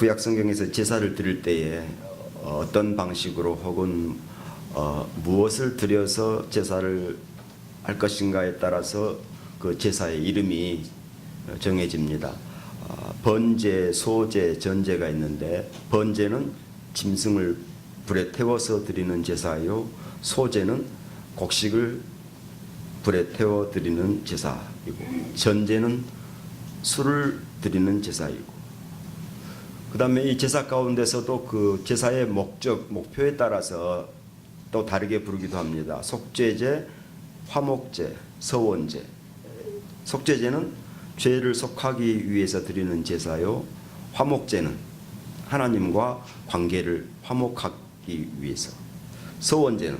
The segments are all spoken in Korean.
구약 성경에서 제사를 드릴 때에 어, 어떤 방식으로 혹은 어, 무엇을 드려서 제사를 할 것인가에 따라서 그 제사의 이름이 정해집니다. 어, 번제, 소제, 전제가 있는데 번제는 짐승을 불에 태워서 드리는 제사요, 소제는 곡식을 불에 태워 드리는 제사이고 전제는 술을 드리는 제사이고 그 다음에 이 제사 가운데서도 그 제사의 목적, 목표에 따라서 또 다르게 부르기도 합니다. 속죄제, 화목제, 서원제. 속죄제는 죄를 속하기 위해서 드리는 제사요. 화목제는 하나님과 관계를 화목하기 위해서. 서원제는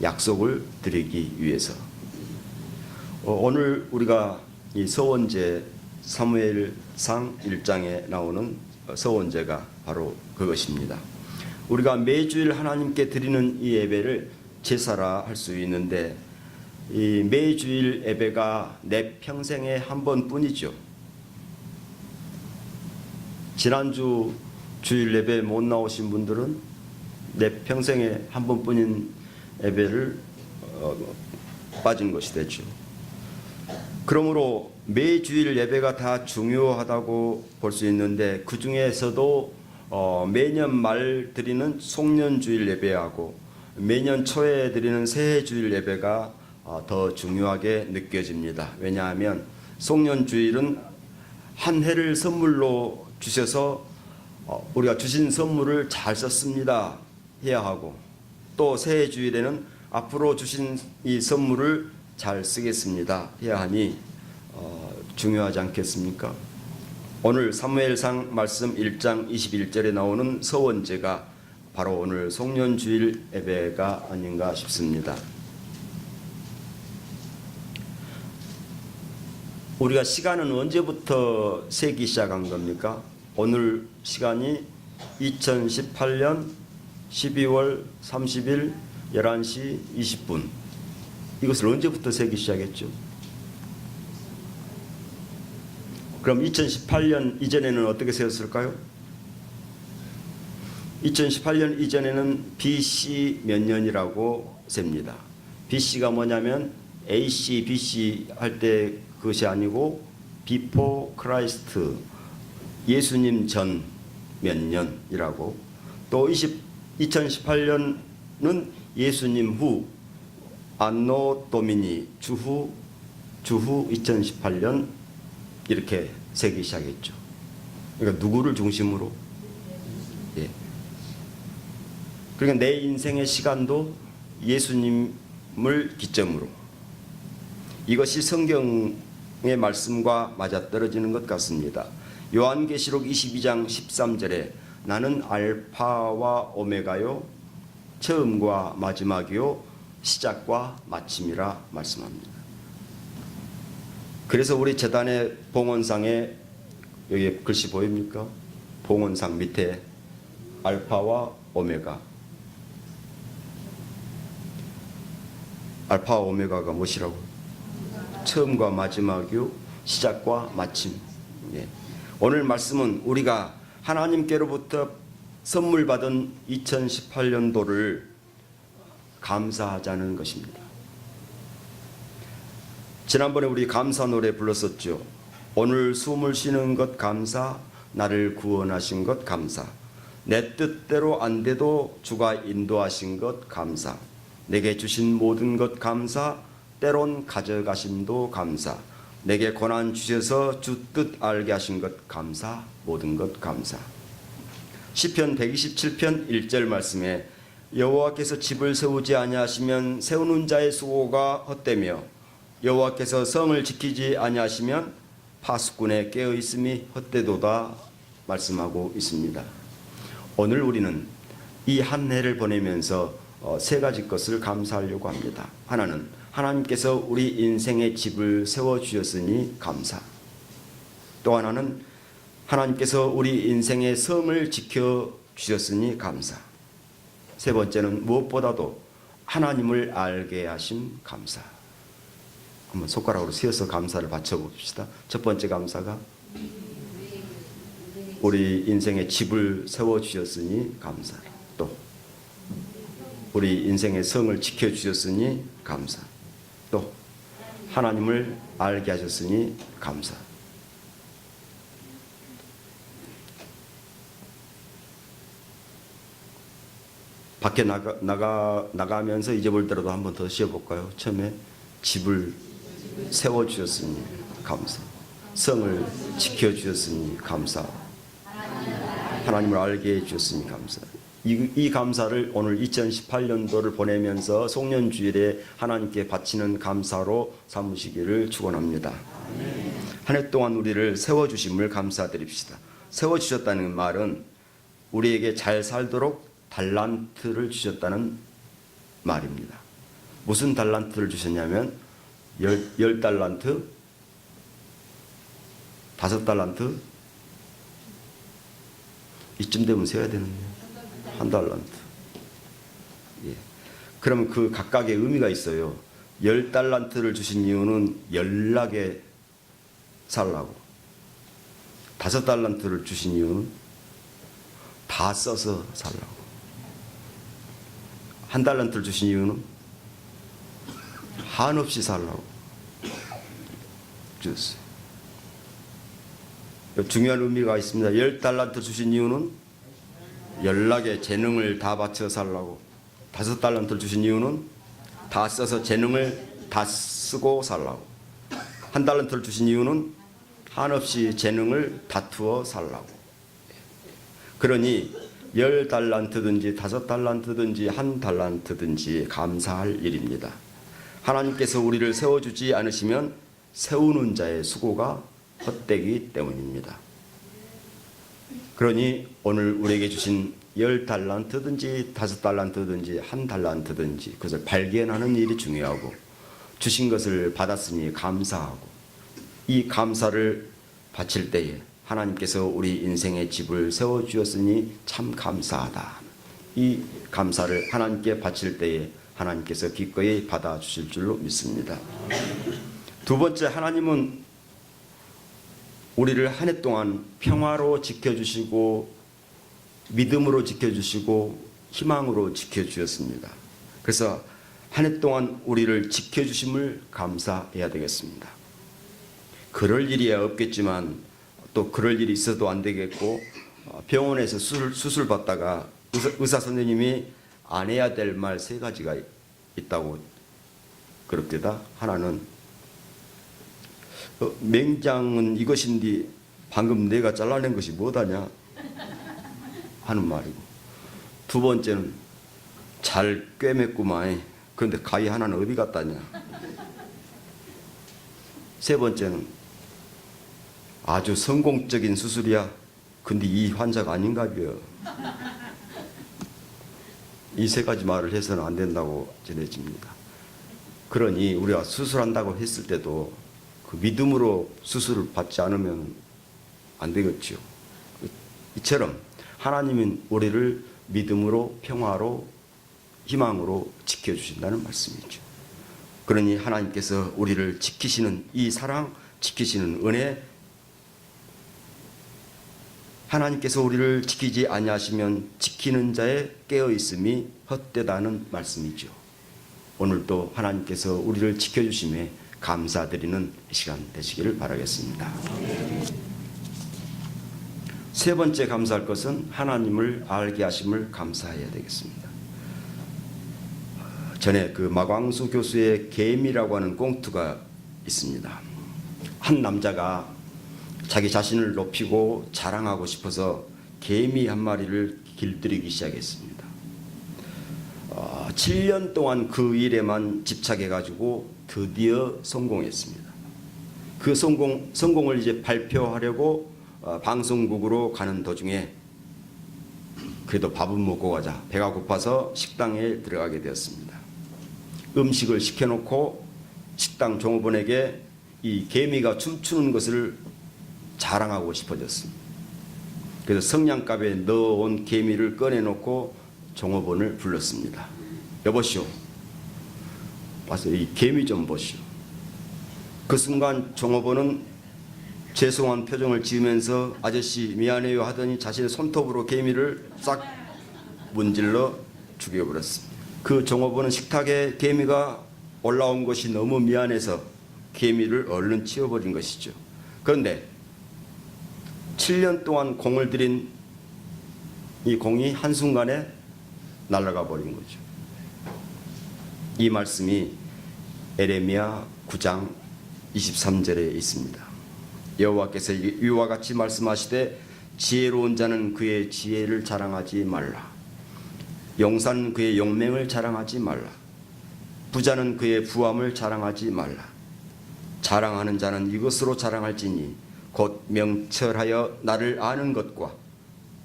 약속을 드리기 위해서. 어, 오늘 우리가 이 서원제 사무엘상 1장에 나오는 서 원제가 바로 그것입니다. 우리가 매주일 하나님께 드리는 이 예배를 제사라 할 수 있는데 이 매주일 예배가 내 평생에 한 번뿐이죠. 지난주 주일 예배 못 나오신 분들은 내 평생에 한 번뿐인 예배를 어, 빠진 것이 되죠. 그러므로 매주일 예배가 다 중요하다고 볼 수 있는데 그 중에서도 어, 매년 말 드리는 송년주일 예배하고 매년 초에 드리는 새해주일 예배가 어, 더 중요하게 느껴집니다. 왜냐하면 송년주일은 한 해를 선물로 주셔서 어, 우리가 주신 선물을 잘 썼습니다 해야 하고 또 새해주일에는 앞으로 주신 이 선물을 잘 쓰겠습니다 해야 하니 어, 중요하지 않겠습니까? 오늘 사무엘상 말씀 1장 21절에 나오는 서원제가 바로 오늘 송년주일 예배가 아닌가 싶습니다. 우리가 시간은 언제부터 세기 시작한 겁니까? 오늘 시간이 2018년 12월 30일 11시 20분. 이것을 언제부터 세기 시작했죠? 그럼 2018년 이전에는 어떻게 세웠을까요? 2018년 이전에는 BC 몇 년이라고 셉니다. BC가 뭐냐면 AC, BC 할 때 그것이 아니고 Before Christ 예수님 전 몇 년이라고 또 20, 2018년은 예수님 후 안노 도미니 주후 주후 2018년 이렇게 세기 시작했죠. 그러니까 누구를 중심으로? 예. 그러니까 내 인생의 시간도 예수님을 기점으로 이것이 성경의 말씀과 맞아떨어지는 것 같습니다. 요한계시록 22장 13절에 나는 알파와 오메가요 처음과 마지막이요 시작과 마침이라 말씀합니다. 그래서 우리 재단의 봉헌상에 여기 글씨 보입니까? 봉헌상 밑에 알파와 오메가 알파와 오메가가 무엇이라고? 처음과 마지막이요 시작과 마침 예. 오늘 말씀은 우리가 하나님께로부터 선물 받은 2018년도를 감사하자는 것입니다. 지난번에 우리 감사 노래 불렀었죠. 오늘 숨을 쉬는 것 감사, 나를 구원하신 것 감사. 내 뜻대로 안 돼도 주가 인도하신 것 감사. 내게 주신 모든 것 감사, 때론 가져가심도 감사. 내게 고난 주셔서 주 뜻 알게 하신 것 감사, 모든 것 감사. 시편 127편 1절 말씀에 여호와께서 집을 세우지 아니하시면 세우는 자의 수고가 헛되며 여호와께서 성을 지키지 아니하시면 파수꾼의 깨어 있음이 헛되도다 말씀하고 있습니다. 오늘 우리는 이 한 해를 보내면서 어, 세 가지 것을 감사하려고 합니다. 하나는 하나님께서 우리 인생의 집을 세워 주셨으니 감사. 또 하나는 하나님께서 우리 인생의 성을 지켜 주셨으니 감사. 세 번째는 무엇보다도 하나님을 알게 하심 감사. 한번 손가락으로 세어서 감사를 바쳐 봅시다. 첫 번째 감사가 우리 인생에 집을 세워 주셨으니 감사. 또 우리 인생의 성을 지켜 주셨으니 감사. 또 하나님을 알게 하셨으니 감사. 밖에 나가, 나가, 나가면서 잊어볼 때라도 한 번 더 쉬어볼까요? 처음에 집을 세워주셨으니 감사. 성을 지켜주셨으니 감사. 하나님을 알게 해주셨으니 감사. 이, 이 감사를 오늘 2018년도를 보내면서 송년주일에 하나님께 바치는 감사로 삼으시기를 축원합니다. 한 해 동안 우리를 세워주심을 감사드립시다. 세워주셨다는 말은 우리에게 잘 살도록 달란트를 주셨다는 말입니다. 무슨 달란트를 주셨냐면 열, 열 달란트, 다섯 달란트, 이쯤 되면 세야 되는데 한 달란트. 예. 그러면 그 각각의 의미가 있어요. 열 달란트를 주신 이유는 연락에 살라고. 다섯 달란트를 주신 이유는 다 써서 살라고. 한 달란트를 주신 이유는 한없이 살라고 주셨어요. 중요한 의미가 있습니다. 열 달란트 주신 이유는 연락에 재능을 다 바쳐 살라고. 다섯 달란트를 주신 이유는 다 써서 재능을 다 쓰고 살라고. 한 달란트를 주신 이유는 한없이 재능을 다투어 살라고. 그러니 열 달란트든지 다섯 달란트든지 한 달란트든지 감사할 일입니다. 하나님께서 우리를 세워주지 않으시면 세우는 자의 수고가 헛되기 때문입니다. 그러니 오늘 우리에게 주신 열 달란트든지 다섯 달란트든지 한 달란트든지 그것을 발견하는 일이 중요하고 주신 것을 받았으니 감사하고 이 감사를 바칠 때에 하나님께서 우리 인생의 집을 세워 주었으니 참 감사하다. 이 감사를 하나님께 바칠 때에 하나님께서 기꺼이 받아 주실 줄로 믿습니다. 두 번째 하나님은 우리를 한 해 동안 평화로 지켜 주시고 믿음으로 지켜 주시고 희망으로 지켜 주셨습니다. 그래서 한 해 동안 우리를 지켜 주심을 감사해야 되겠습니다. 그럴 일이야 없겠지만 또 그럴 일이 있어도 안 되겠고 어, 병원에서 수술, 수술 받다가 의사, 의사 선생님이 안 해야 될 말 세 가지가 있다고 그럽니다. 하나는 어, 맹장은 이것인데 방금 내가 잘라낸 것이 뭐다냐 하는 말이고 두 번째는 잘 꿰맸구만 그런데 가위 하나는 어디 갔다냐 세 번째는 아주 성공적인 수술이야 근데 이 환자가 아닌가벼 이세 가지 말을 해서는 안 된다고 전해집니다 그러니 우리가 수술한다고 했을 때도 그 믿음으로 수술을 받지 않으면 안 되겠지요. 이처럼 하나님은 우리를 믿음으로 평화로 희망으로 지켜주신다는 말씀이죠. 그러니 하나님께서 우리를 지키시는 이 사랑, 지키시는 은혜, 하나님께서 우리를 지키지 아니하시면 지키는 자의 깨어 있음이 헛되다는 말씀이죠. 오늘도 하나님께서 우리를 지켜 주심에 감사드리는 시간 되시기를 바라겠습니다. 세 번째 감사할 것은 하나님을 알게 하심을 감사해야 되겠습니다. 전에 그 마광수 교수의 개미라고 하는 꽁트가 있습니다. 한 남자가 자기 자신을 높이고 자랑하고 싶어서 개미 한 마리를 길들이기 시작했습니다. 어, 7년 동안 그 일에만 집착해가지고 드디어 성공했습니다. 그 성공, 성공을 이제 발표하려고 어, 방송국으로 가는 도중에 그래도 밥은 먹고 가자. 배가 고파서 식당에 들어가게 되었습니다. 음식을 시켜놓고 식당 종업원에게 이 개미가 춤추는 것을 자랑하고 싶어졌습니다. 그래서 성냥갑에 넣어온 개미를 꺼내놓고 종업원을 불렀습니다. 여보시오. 와서 이 개미 좀 보시오. 그 순간 종업원은 죄송한 표정을 지으면서 아저씨 미안해요 하더니 자신의 손톱으로 개미를 싹 문질러 죽여버렸습니다. 그 종업원은 식탁에 개미가 올라온 것이 너무 미안해서 개미를 얼른 치워버린 것이죠. 그런데 7년 동안 공을 들인 이 공이 한순간에 날아가 버린 거죠. 이 말씀이 에레미야 9장 23절에 있습니다. 여호와께서 이와 같이 말씀하시되 지혜로운 자는 그의 지혜를 자랑하지 말라. 용사는 그의 용맹을 자랑하지 말라. 부자는 그의 부함을 자랑하지 말라. 자랑하는 자는 이것으로 자랑할지니 곧 명철하여 나를 아는 것과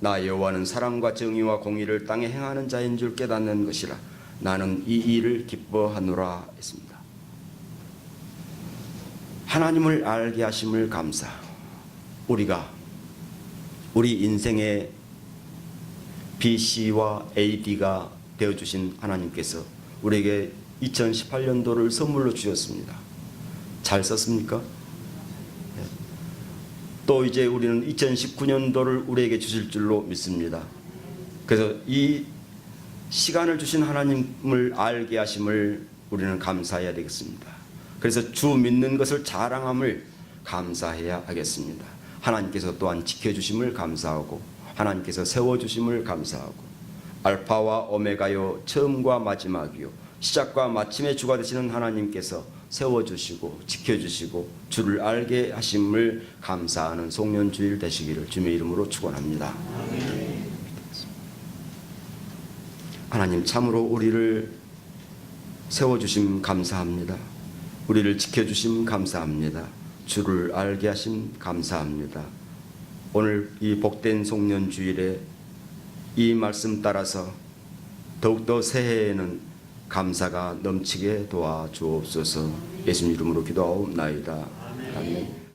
나 여호와는 사랑과 정의와 공의를 땅에 행하는 자인 줄 깨닫는 것이라. 나는 이 일을 기뻐하노라 했습니다. 하나님을 알게 하심을 감사. 우리가 우리 인생의 BC와 AD가 되어 주신 하나님께서 우리에게 2018년도를 선물로 주셨습니다. 잘 썼습니까? 네. 또 이제 우리는 2019년도를 우리에게 주실 줄로 믿습니다. 그래서 이 시간을 주신 하나님을 알게 하심을 우리는 감사해야 되겠습니다. 그래서 주 믿는 것을 자랑함을 감사해야 하겠습니다. 하나님께서 또한 지켜주심을 감사하고 하나님께서 세워주심을 감사하고 알파와 오메가요 처음과 마지막이요 시작과 마침의 주가 되시는 하나님께서 세워주시고 지켜주시고 주를 알게 하심을 감사하는 송년 주일 되시기를 주님의 이름으로 축원합니다. 하나님 참으로 우리를 세워주심 감사합니다. 우리를 지켜주심 감사합니다. 주를 알게 하심 감사합니다. 오늘 이 복된 송년 주일에 이 말씀 따라서 더욱더 새해에는 감사가 넘치게 도와 주옵소서. 예수님 이름으로 기도하옵나이다. 아멘.